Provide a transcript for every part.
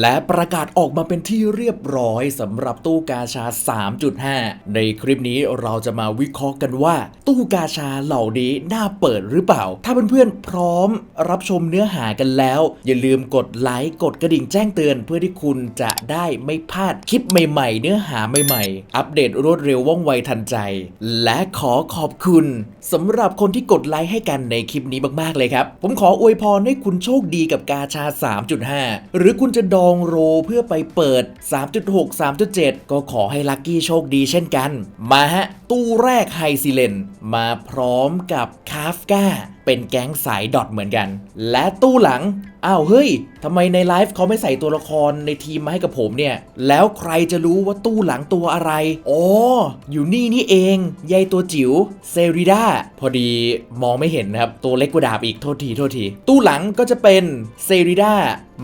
และประกาศออกมาเป็นที่เรียบร้อยสำหรับตู้กาชา 3.5 ในคลิปนี้เราจะมาวิเคราะห์กันว่า ตู้กาชาเหล่านี้น่าเปิดหรือเปล่า ถ้าเพื่อนๆพร้อมรับชมเนื้อหากันแล้ว อย่าลืมกดไลค์กดกระดิ่งแจ้งเตือน เพื่อที่คุณจะได้ไม่พลาดคลิปใหม่ ๆ เนื้อหาใหม่ๆ อัปเดตรวดเร็วว่องไวทันใจ และขอขอบคุณสำหรับคนที่กดไลค์ให้กันในคลิปนี้มากๆเลยครับ ผมขออวยพรให้คุณโชคดีกับกาชา 3.5 หรือคุณจะดองโรเพื่อไปเปิด 3.6 3.7 ก็ขอให้ลัคกี้โชคดีเช่นกัน มาฮะ ตู้แรกไฮซิเลน มาพร้อมกับคาฟกาเป็นแก๊งสายดอทเหมือนกัน และตู้หลัง อ้าวเฮ้ยทำไมในไลฟ์เขาไม่ใส่ตัวละครในทีมมาให้กับผมเนี่ย แล้วใครจะรู้ว่าตู้หลังตัวอะไร อ๋อ อยู่นี่นี่เองยายตัวจิ๋วเซริดาพอดีมองไม่เห็นนะครับ ตัวเล็กกว่าดาบอีกโทษทีโทษที ตู้หลังก็จะเป็นเซริดา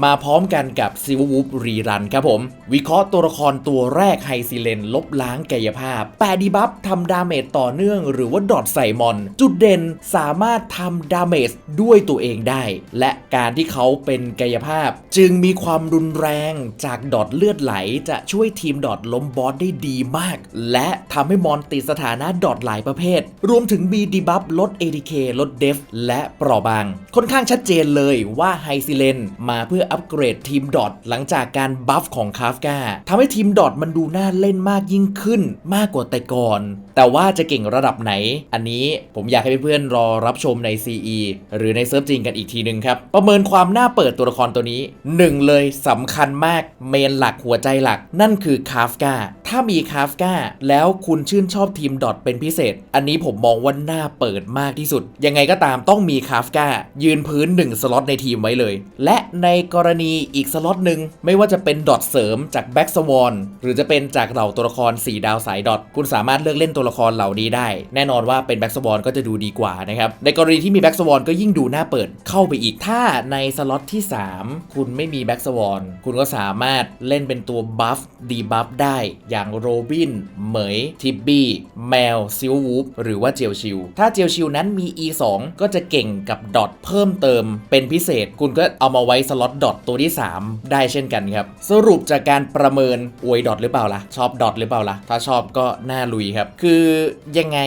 มาพร้อมกันกับซิววูฟรีรันครับผม วิเคราะห์ตัวละครตัวแรกไฮซิเลน ลบล้างกายภาพแปะดีบัฟทำดาเมจต่อเนื่องหรือว่าดอทใส่มอน จุดเด่นสามารถทำดาเมจด้วยตัวเองได้ และการที่เขาเป็นกายภาพ จึงมีความรุนแรงจากดอทเลือดไหล จะช่วยทีมดอทล้มบอสได้ดีมาก และทำให้มอนติดสถานะดอทหลายประเภท รวมถึงมีดีบัฟลด ADK ลดเดฟและเปราะบาง ค่อนข้างชัดเจนเลยว่าไฮซิเลนมาเพื่ออัปเกรดทีมดอทหลังจากการบัฟของคาฟกาทำให้ทีมดอทมันดูน่าเล่นมากยิ่งขึ้นมากกว่าแต่ก่อน แต่ว่าจะเก่งระดับไหน อันนี้ผมอยากให้เพื่อนๆรอรับชมใน CE หรือในเซิร์ฟจริงกันอีกทีนึงครับ ประเมินความน่าเปิดตัวละครตัวนี้หนึ่งเลยสำคัญมากเมนหลักหัวใจหลัก นั่นคือคาฟกาถ้ามีคาฟกาแล้วคุณชื่นชอบทีมดอทเป็นพิเศษ อันนี้ผมมองว่าน่าเปิดมากที่สุด ยังไงก็ตามต้องมีคาฟกายืนพื้น 1 สล็อตในทีมไว้เลย และในกรณีอีกสล็อตหนึ่งไม่ว่าจะเป็นดอทเสริมจากแบ็กสวอนหรือจะเป็นจากเหล่าตัวละคร 4 ดาวสายดอทคุณสามารถเลือกเล่นตัวละครเหล่านี้ได้ แน่นอนว่าเป็นแบ็กสวอนก็จะดูดีกว่านะครับในกรณีที่มีแบ็กสวอนก็ยิ่งดูน่าเปิดเข้าไปอีกถ้าในสล็อตที่ 3 คุณไม่มีแบ็กสวอนคุณก็สามารถเล่นเป็นตัวบัฟดีบัฟได้อย่างโรบินเหมยทิบบี้แมวซิลวูฟหรือว่าเจียวชิว ถ้าเจียวชิวนั้นมี E2 ก็จะเก่งกับดอทเพิ่มเติมเป็นพิเศษ คุณก็เอามาไว้สล็อตดอทตัวที่ 3 ได้เช่นกันครับ สรุปจากการประเมินอวยดอทหรือเปล่าล่ะ ชอบดอทหรือเปล่าล่ะ ถ้าชอบก็น่าลุยครับ คือยังไง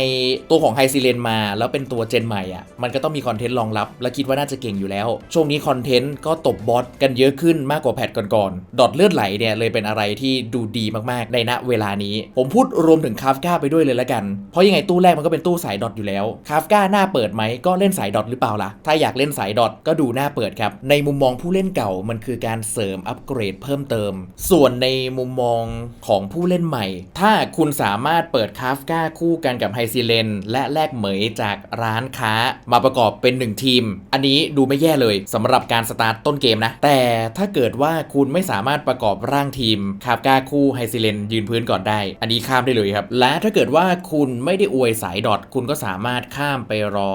ตัวของไฮซิเลนมา แล้วเป็นตัวเจนใหม่อะมันก็ต้องมีคอนเทนต์รองรับ และคิดว่าน่าจะเก่งอยู่แล้ว ช่วงนี้คอนเทนต์ก็ตบบอสกันเยอะขึ้นมากกว่าแพทก่อนๆดอทเลือดไหลเนี่ยเลยเป็นอะไรที่ดูดีมากๆในณเวลานี้ ผมพูดรวมถึงคาฟกาไปด้วยเลยละกัน เพราะยังไงตู้แรกมันก็เป็นตู้สายดอทอยู่แล้วคาฟกาหน้าเปิดไหมก็เล่นสายดอทหรือเปล่าล่ะถ้าอยากเล่นสายดอทก็ดูหน้าเปิดครับในมุมมองผู้เล่นเก่ามันคือการเสริมอัปเกรดเพิ่มเติม ส่วนในมุมมองของผู้เล่นใหม่ ถ้าคุณสามารถเปิดคาฟก้าคู่กันกับไฮซิเลนและแลกเหมยจากร้านค้ามาประกอบเป็น 1 ทีม อันนี้ดูไม่แย่เลยสำหรับการสตาร์ตต้นเกมนะ แต่ถ้าเกิดว่าคุณไม่สามารถประกอบร่างทีมคาฟก้าคู่ไฮซิเลนยืนพื้นก่อนได้ อันนี้ข้ามได้เลยครับ และถ้าเกิดว่าคุณไม่ได้อวยสายดอทคุณก็สามารถข้ามไปรอ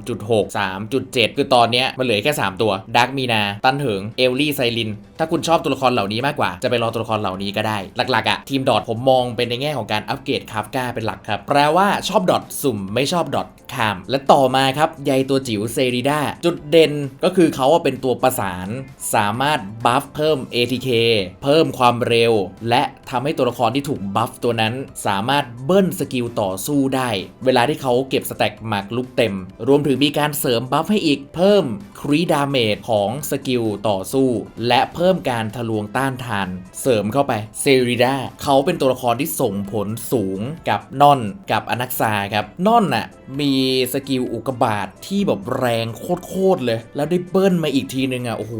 3.6 3.7 คือตอนนี้มันเหลือแค่ 3 ตัวดักมีนา ตันเหิงเอลลี่ไซลิน ถ้าคุณชอบตัวละครเหล่านี้มากกว่า จะไปรอตัวละครเหล่านี้ก็ได้ หลักๆอะทีมดอทผมมองเป็นในแง่ของการอัปเกรดคาฟกาเป็นหลักครับแปลว่าชอบดอทสุ่มไม่ชอบดอทขาม และต่อมาครับใยตัวจิ๋วเซริด้าจุดเด่นก็คือเขาเป็นตัวประสาน สามารถบัฟเพิ่ม ATK เพิ่มความเร็ว และทำให้ตัวละครที่ถูกบัฟตัวนั้น สามารถเบิ้ลสกิลต่อสู้ได้ เวลาที่เขาเก็บสแต็กหมากลุกเต็ม รวมถึงมีการเสริมบัฟให้อีกเพิ่มครีดาเมจของสกิลต่อสู้ และเพิ่มการทะลวงต้านทาน เสริมเข้าไปเซริดาเขาเป็นตัวละครที่ส่งผลสูงกับนอนกับอนักซาครับนอนน่ะมีสกิลอุกบาทที่แบบแรงโคตรๆเลย แล้วได้เบิ้ลมาอีกทีนึงอะโอ้โห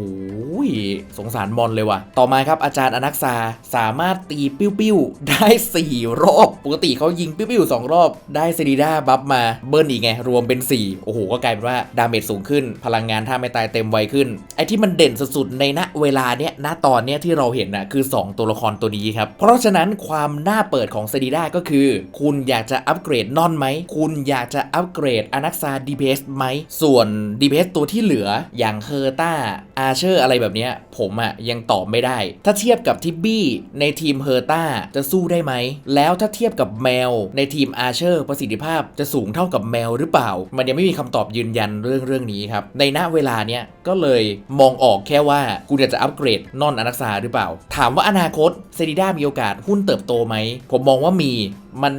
สงสารมอนเลยว่ะ ต่อมาครับอาจารย์อนักซาสามารถตีปิ้วๆ ได้ 4 รอบ ปกติเขายิงปิ้วๆ 2 รอบ ได้เซริด้าบัฟมาเบิ้ลอีกไง รวมเป็น 4 โอ้โห ก็กลายเป็นว่า ดาเมจสูงขึ้น พลังงานถ้าไม่ตายเต็มไวขึ้น ไอ้ที่มันเด่นสุดๆในณเวลาเนี้ยณตอนเนี้ยที่เราเห็นน่ะคือ 2 ตัวละครตัวนี้ครับ เพราะฉะนั้นความน่าเปิดของเซริดาก็คือ คุณอยากจะอัปเกรดนอนไหม คุณอยากจะอัปเกรดอนักซาดีเพสไหม ส่วน DPS ตัวที่เหลืออย่างเฮอร์ต้าอาเชอร์อะไรแบบเนี้ยผมอะยังตอบไม่ได้ ถ้าเทียบกับทิบบี้ในทีมเฮอร์ต้าจะสู้ได้ไหม แล้วถ้าเทียบกับแมว ในทีมอาเชอร์ประสิทธิภาพจะสูงเท่ากับแมวหรือเปล่า มันยังไม่มีคำตอบยืนยันเรื่องเรื่องนี้ครับในณเวลาเนี้ยก็เลยมองออกค่ว่าคุณอยากจะอัปเกรดนอนอนักษาหรือเปล่า ถามว่าอนาคตเซดิด้ามีโอกาสหุ้นเติบโตไหม ผมมองว่ามี มัน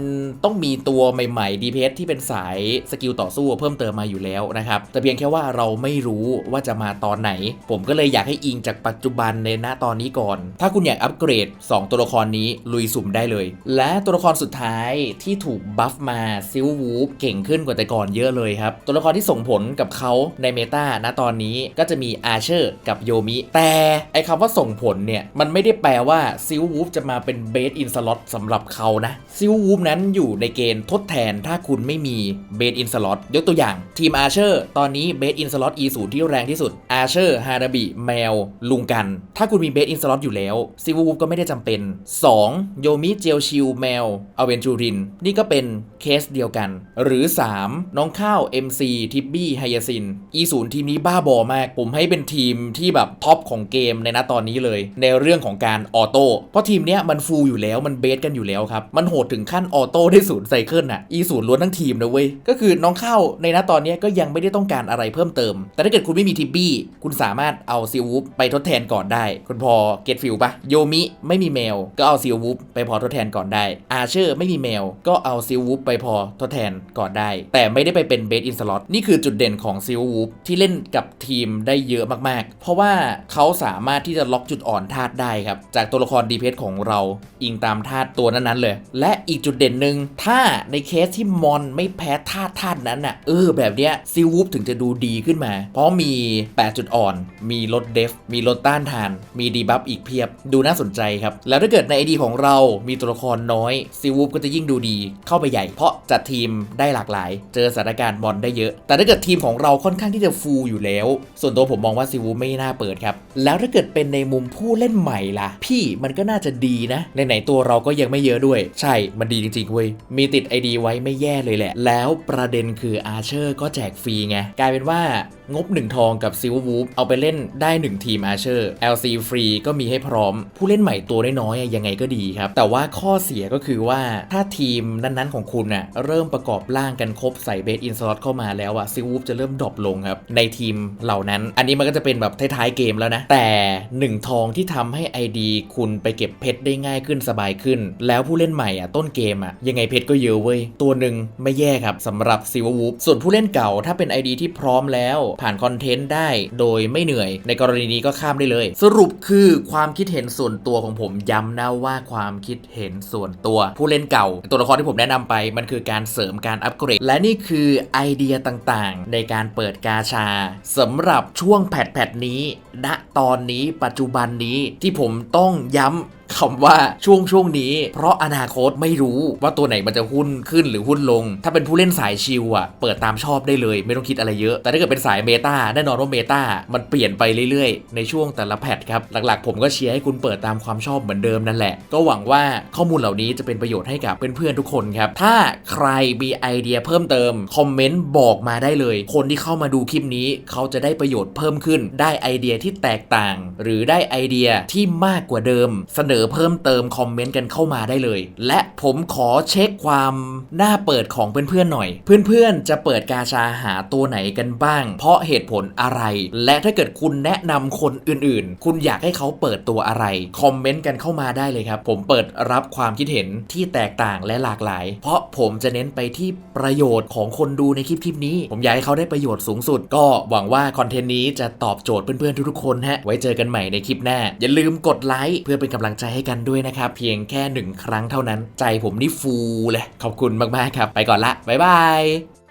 ต้องมีตัวใหม่ๆ DPS ที่เป็นสายสกิลต่อสู้เพิ่มเติมมาอยู่แล้วนะครับ แต่เพียงแค่ว่าเราไม่รู้ว่าจะมาตอนไหน ผมก็เลยอยากให้อิงจากปัจจุบันในณตอนนี้ก่อน ถ้าคุณอยากอัปเกรด 2 ตัวละครนี้ลุยสุ่มได้เลย และตัวละครสุดท้ายที่ถูกบัฟมาซิลวูฟเก่งขึ้นกว่าแต่ก่อนเยอะเลยครับ ตัวละครที่ส่งผลกับเขาในเมตาณตอนนี้ก็จะมีอาเชอร์กับโยมิ แต่ไอคำว่าส่งผลเนี่ยมันไม่ได้แปลว่าซิลวูฟจะมาเป็นเบสอินสล็อตสำหรับเขานะซิลวูฟนั้นอยู่ในเกณฑ์ทดแทนถ้าคุณไม่มีเบสอินสล็อตยกตัวอย่าง ทีมอาเชอร์ ตอนนี้เบสอินสล็อต E 0 ที่แรงที่สุดอาเชอร์ฮานาบิแมว ลุงกัน ถ้าคุณมีเบสอินสล็อตอยู่แล้วซิวูฟก็ไม่ได้จำเป็น 2. โยมิเจลชิลแมวอเวนจูริน นี่ก็เป็นเคสเดียวกัน หรือ 3. น้องข้าว MC ทิปบี้ไฮยาซิน E 0 ทีมนี้บ้าบอมาก ผมให้เป็นทีมที่แบบท็อปของเกมในณตอนนี้เลย ในเรื่องของการออโต้เพราะทีมเนี้ยมันฟูลอยู่แล้วมันเบสกันอยู่แล้วครับมันโหดถึงขั้นออโต้ได้ศูนย์ไซเคิลน่ะ E 0ล้วนทั้งทีมนะเว้ย ก็คือน้องข้าวในณตอนนี้ก็ยังไม่ได้ต้องการอะไรเพิ่มเติม แต่ถ้าเกิดคุณไม่มีทิปบี้คุณสามารถเอาซิลวูฟไปทดแทนก่อนได้ คุณพอเก็ตฟิลปะโยมิไม่มีแมว ก็เอาซิลวูฟไปพอทดแทนก่อนได้ อาเชอร์ไม่มีแมว ก็เอาซิลวูฟไปพอทดแทนก่อนได้ แต่ไม่ได้ไปเป็นเบสอินสล็อตนี่คือจุดเด่นของซิลวูฟที่เล่นกับทีมได้เยอะมากๆ เพราะว่าเขาสามารถที่จะล็อกจุดอ่อนธาตุได้ครับจากตัวละครดีเพสของเราอิงตามธาตุตัวนั้นๆเลย และอีกจุดเด่นหนึ่งถ้าในเคสที่มอนไม่แพ้ธาตุธาตุนั้นน่ะเออแบบเนี้ยซิวูฟถึงจะดูดีขึ้นมา เพราะมี 8 จุดอ่อน มีลดเดฟ มีลดต้านทาน มีดีบัฟอีกเพียบ ดูน่าสนใจครับ แล้วถ้าเกิดในไอดีของเรามีตัวละครน้อย ซิวูฟก็จะยิ่งดูดีเข้าไปใหญ่ เพราะจัดทีมได้หลากหลาย เจอสถานการณ์บอลได้เยอะ แต่ถ้าเกิดทีมของเราค่อนข้างที่จะฟูลอยู่แล้ว ส่วนตัวผมมองว่าซิวูฟไม่น่าเปิดครับ แล้วถ้าเกิดเป็นในมุมผู้เล่นใหม่ล่ะ พี่มันก็น่าจะดีนะไหนๆตัวเราก็ยังไม่เยอะด้วย ใช่มันดีจริงๆเว้ย มีติด ID ไว้ไม่แย่เลยแหละ แล้วประเด็นคืออาเชอร์ก็แจกฟรีไง กลายเป็นว่างบ 1 ทองกับซิลวูฟเอาไปเล่นได้ 1 ทีมอาเชอร์ LC ฟรีก็มีให้พร้อม ผู้เล่นใหม่ตัวน้อยๆยังไงก็ดีครับ แต่ว่าข้อเสียก็คือว่าถ้าทีมนั้นๆของคุณน่ะเริ่มประกอบร่างกันครบใส่เบสอินสล็อตเข้ามาแล้วอะซิลวูฟจะเริ่มดรอปลงครับ ในทีมเหล่านั้น อันนี้มันก็จะเป็นแบบท้ายๆเกมแล้วนะ แต่ 1 ทองที่ทำให้ ID คุณไปเก็บเพชรได้ง่ายขึ้นสบายขึ้น แล้วผู้เล่นใหม่อะต้นเกมอะยังไงเพชรก็เยอะเว้ย ตัวหนึ่งไม่แย่ครับสำหรับซิลวูฟส่วนผู้เล่นเก่าถ้าเป็น ID ที่พร้อมแล้ว ผ่านคอนเทนต์ได้โดยไม่เหนื่อย ในกรณีนี้ก็ข้ามได้เลย สรุปคือความคิดเห็นส่วนตัวของผมย้ำนะว่าความคิดเห็นส่วนตัว ผู้เล่นเก่า ตัวละครที่ผมแนะนำไปมันคือการเสริมการอัปเกรด และนี่คือไอเดียต่างๆ ในการเปิดกาชาสำหรับช่วงแพทแพทนี้ณตอนนี้ปัจจุบันนี้ที่ผมต้องย้ำ คำว่าช่วงช่วงนี้ เพราะอนาคตไม่รู้ว่าตัวไหนมันจะหุ้นขึ้นหรือหุ้นลง ถ้าเป็นผู้เล่นสายชิลอะเปิดตามชอบได้เลยไม่ต้องคิดอะไรเยอะ แต่ถ้าเกิดเป็นสายเมตาแน่นอนว่าเมตามันเปลี่ยนไปเรื่อยๆ ในช่วงแต่ละแพทครับ หลักๆ ผมก็เชียร์ให้คุณเปิดตามความชอบเหมือนเดิมนั่นแหละ ก็หวังว่าข้อมูลเหล่านี้จะเป็นประโยชน์ให้กับเพื่อนๆทุกคนครับ ถ้าใครมีไอเดียเพิ่มเติมคอมเมนต์บอกมาได้เลย คนที่เข้ามาดูคลิปนี้ เขาจะได้ประโยชน์เพิ่มขึ้น ได้ไอเดียที่แตกต่าง หรือได้ไอเดียที่มากกว่าเดิม เสนอเพิ่มเติมคอมเมนต์กันเข้ามาได้เลย และผมขอเช็คความน่าเปิดของเพื่อนๆหน่อย เพื่อนๆจะเปิดกาชาหาตัวไหนกันบ้าง เพราะเหตุผลอะไร และถ้าเกิดคุณแนะนำคนอื่นๆ คุณอยากให้เขาเปิดตัวอะไรคอมเมนต์กันเข้ามาได้เลยครับ ผมเปิดรับความคิดเห็นที่แตกต่างและหลากหลาย เพราะผมจะเน้นไปที่ประโยชน์ของคนดูในคลิปคลิปนี้ ผมอยากให้เขาได้ประโยชน์สูงสุด ก็หวังว่าคอนเทนต์นี้จะตอบโจทย์เพื่อนๆทุกๆคนฮะไว้เจอกันใหม่ในคลิปหน้าอย่าลืมกดไลค์เพื่อเป็นกำลังใจให้กันด้วยนะครับ เพียงแค่หนึ่งครั้งเท่านั้น ใจผมนี่ฟูเลย ขอบคุณมากๆครับ ไปก่อนละ บ๊ายบาย